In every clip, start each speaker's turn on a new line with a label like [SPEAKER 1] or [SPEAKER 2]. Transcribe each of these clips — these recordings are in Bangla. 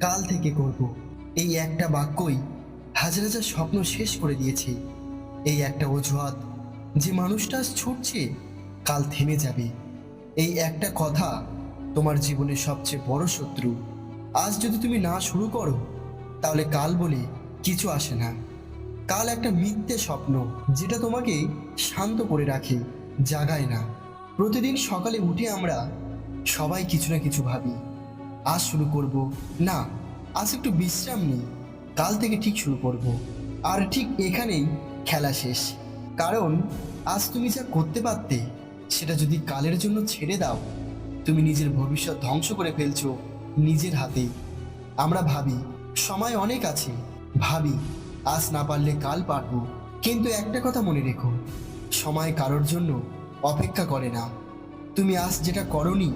[SPEAKER 1] কাল থেকে করব। এই একটা বাক্যই হাজার হাজার স্বপ্ন শেষ করে দিয়েছে। এই একটা অজুহাত যে মানুষটা ছুটছে, কাল থেমে যাবে। এই একটা কথা তোমার জীবনের সবচেয়ে বড় শত্রু। আজ যদি তুমি না শুরু করো, তাহলে কাল বলে কিছু আসে না। কাল একটা মিথ্যে স্বপ্ন যেটা তোমাকে শান্ত করে রাখে, জাগায় না। প্রতিদিন সকালে উঠে আমরা সবাই কিছু না কিছু ভাবি। আজ শুরু করব। না, আজ একটু বিশ্রাম নিই। কাল থেকে ঠিক শুরু করব। আর ঠিক এখানেই খেলা শেষ। কারণ, আজ তুমি যা করতে পারতে, সেটা যদি কালের জন্য ছেড়ে দাও, তুমি নিজের ভবিষ্যৎ ধ্বংস করে ফেলছো নিজের হাতে আমরা ভাবি, সময় অনেক আছে। ভাবি, আজ না পারলে কাল পারব। কিন্তু একটা কথা মনে রেখো, সময় কারোর জন্য অপেক্ষা করে না। তুমি আজ যেটা করনি,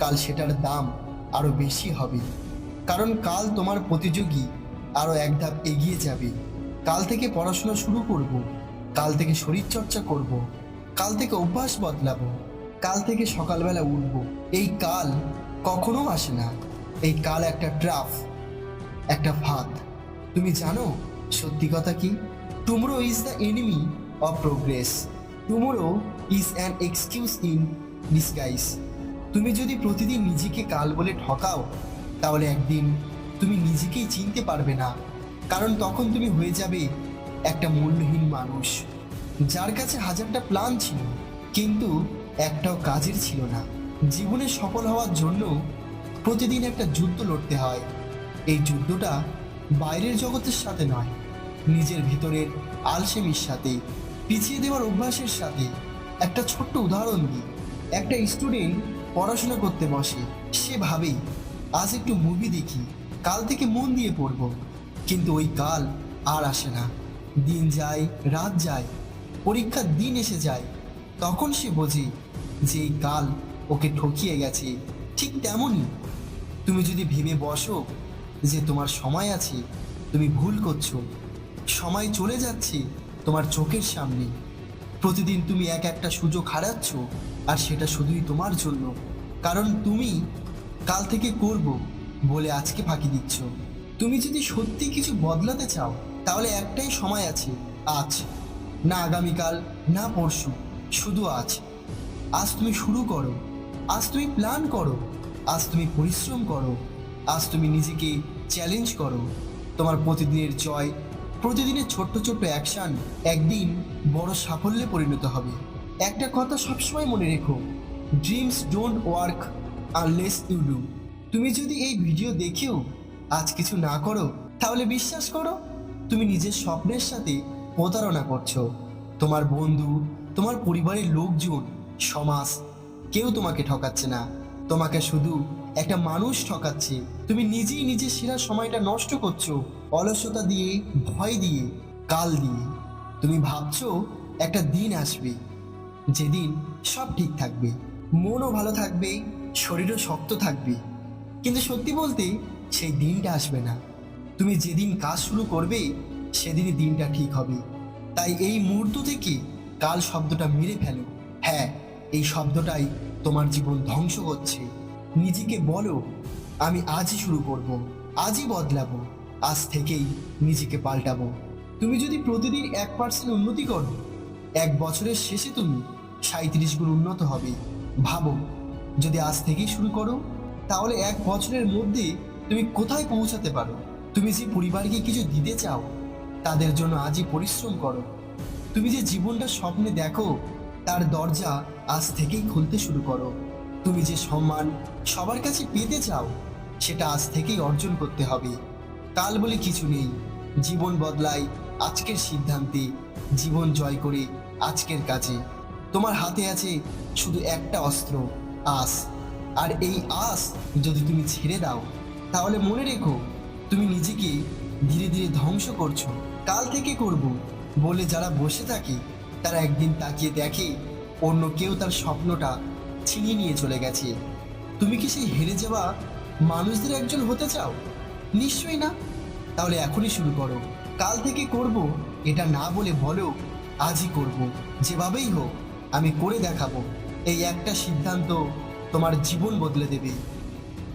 [SPEAKER 1] কাল সেটার দাম। আরও বেশি হবে। কারণ কাল তোমার প্রতিযোগী আরও এক ধাপ এগিয়ে যাবে। কাল থেকে পড়াশোনা শুরু করব, কাল থেকে শরীর চর্চা করব, কাল থেকে অভ্যাস বদলাবো, কাল থেকে সকালবেলা উঠব। এই কাল কখনো আসে না। এই কাল একটা ট্রাফ, একটা ফাঁদ। তুমি জানো সত্যি কথা কি? Tomorrow is the enemy of progress tomorrow is an excuse in disguise তুমি যদি প্রতিদিন নিজেকে কাল বলে ঠকাও, তাহলে একদিন তুমি নিজেকেই চিনতে পারবে না। কারণ তখন তুমি হয়ে যাবে একটা মূল্যহীন মানুষ, যার কাছে হাজারটা প্ল্যান ছিল, কিন্তু একটাও কাজের ছিল না। জীবনে সফল হওয়ার জন্য প্রতিদিন একটা যুদ্ধ লড়তে হয়। এই যুদ্ধটা বাইরের জগতের সাথে নয়, নিজের ভিতরের আলসেমির সাথে, পিছিয়ে দেওয়ার অভ্যাসের সাথে। একটা ছোট্ট উদাহরণ দিই। একটা স্টুডেন্ট পড়াশোনা করতে বসে, সে ভাবেই, আজ একটু মুভি দেখি, কাল থেকে মন দিয়ে পড়ব। কিন্তু ওই কাল আর আসে না। দিন যায়, রাত যায়, পরীক্ষার দিন এসে যায়। তখন সে বোঝে যে এই কাল ওকে ঠকিয়ে গেছে, ঠিক তেমনই। তুমি যদি ভেবে বসো যে তোমার সময় আছে, তুমি ভুল করছ, সময় চলে যাচ্ছে তোমার চোখের সামনে। প্রতিদিন তুমি এক একটা সুযোগ হারাচ্ছ, আর সেটা শুধুই তোমার জন্য। কারণ তুমি কাল থেকে করব বলে আজকে ফাঁকি দিচ্ছ। তুমি যদি সত্যি কিছু বদলাতে চাও, তাহলে একটাই সময় আছে, আজ। না আগামীকাল, না পরশু, শুধু আজ। আজ তুমি শুরু করো। আজ তুমি প্ল্যান করো। আজ তুমি পরিশ্রম করো। আজ তুমি নিজেকে চ্যালেঞ্জ করো। তোমার প্রতিদিনের জয় প্রতিদিনের ছোট্ট ছোট্ট অ্যাকশন একদিন বড় সাফল্যে পরিণত হবে। একটা কথা সবসময় মনে রেখো dreams don't work unless you do তুমি যদি এই ভিডিও দেখেও আজ কিছু না করো, তাহলে বিশ্বাস করো, তুমি নিজের স্বপ্নের সাথে প্রতারণা করছ। তোমার বন্ধু, তোমার পরিবারের লোকজন, সমাজ, কেউ তোমাকে ঠকাচ্ছে না। তোমাকে শুধু একটা মানুষ ঠকাচ্ছে। তুমি নিজেই নিজের সেরা সময়টা নষ্ট করছ, অলসতা দিয়ে, ভয় দিয়ে, কাল দিয়ে। তুমি ভাবছ একটা দিন আসবে, যেদিন সব ঠিক থাকবে। মনও ভালো থাকবে, শরীরও শক্ত থাকবে। কিন্তু সত্যি বলতে সেই দিনটা আসবে না। তুমি যেদিন কাজ শুরু করবে, সেদিনই দিনটা ঠিক হবে। তাই এই মুহূর্ত থেকে কাল শব্দটা মেরে ফেলো। হ্যাঁ এই শব্দটাই তোমার জীবন ধ্বংস করছে। নিজেকে বলো, আমি আজই শুরু করব, আজই বদলাবো, আজ থেকেই নিজেকে পাল্টাবো। তুমি যদি প্রতিদিন এক পার্সেন্ট উন্নতি করো, এক বছরের শেষে তুমি সাঁত্রিশ গুণ উন্নত হবে। ভাবো, যদি আজ থেকেই শুরু করো, তাহলে এক বছরের মধ্যে তুমি কোথায় পৌঁছাতে পারো? তুমি যে পরিবারকে কিছু দিতে চাও, তাদের জন্য আজই পরিশ্রম করো। তুমি যে জীবনটা স্বপ্নে দেখো, তার দরজা আজ থেকেই খুলতে শুরু করো। তুমি যে সম্মান সবার কাছে পেতে চাও, সেটা আজ থেকেই অর্জন করতে হবে। কাল বলে কিছু নেই। জীবন বদলায় আজকের সিদ্ধান্তে। জীবন জয় করে আজকের কাজে। তোমার হাতে আছে শুধু একটা অস্ত্র আস আর এই আস যদি তুমি ছেড়ে দাও, তাহলে মনে রেখো, তুমি নিজেকে ধীরে ধীরে ধ্বংস করছ। কাল থেকে করব। বলে যারা বসে থাকে, তারা একদিন তাকিয়ে দেখে অন্য কেউ তার স্বপ্নটা ছিনিয়ে নিয়ে চলে গেছে। তুমি কি সেই হেরে যাওয়া মানুষদের একজন হতে চাও? নিশ্চয়ই না। তাহলে এখনই শুরু করো। কাল থেকে করব, এটা না বলে বলো, আজই করব। যেভাবেই হোক, আমি করে দেখাবো। এই একটা সিদ্ধান্ত তোমার জীবন বদলে দেবে।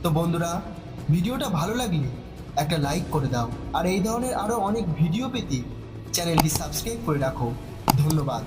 [SPEAKER 1] তো বন্ধুরা, ভিডিওটা ভালো লাগলে একটা লাইক করে দাও। আর এই ধরনের আরও অনেক ভিডিও পেতে চ্যানেলটি সাবস্ক্রাইব করে রাখো। ধন্যবাদ।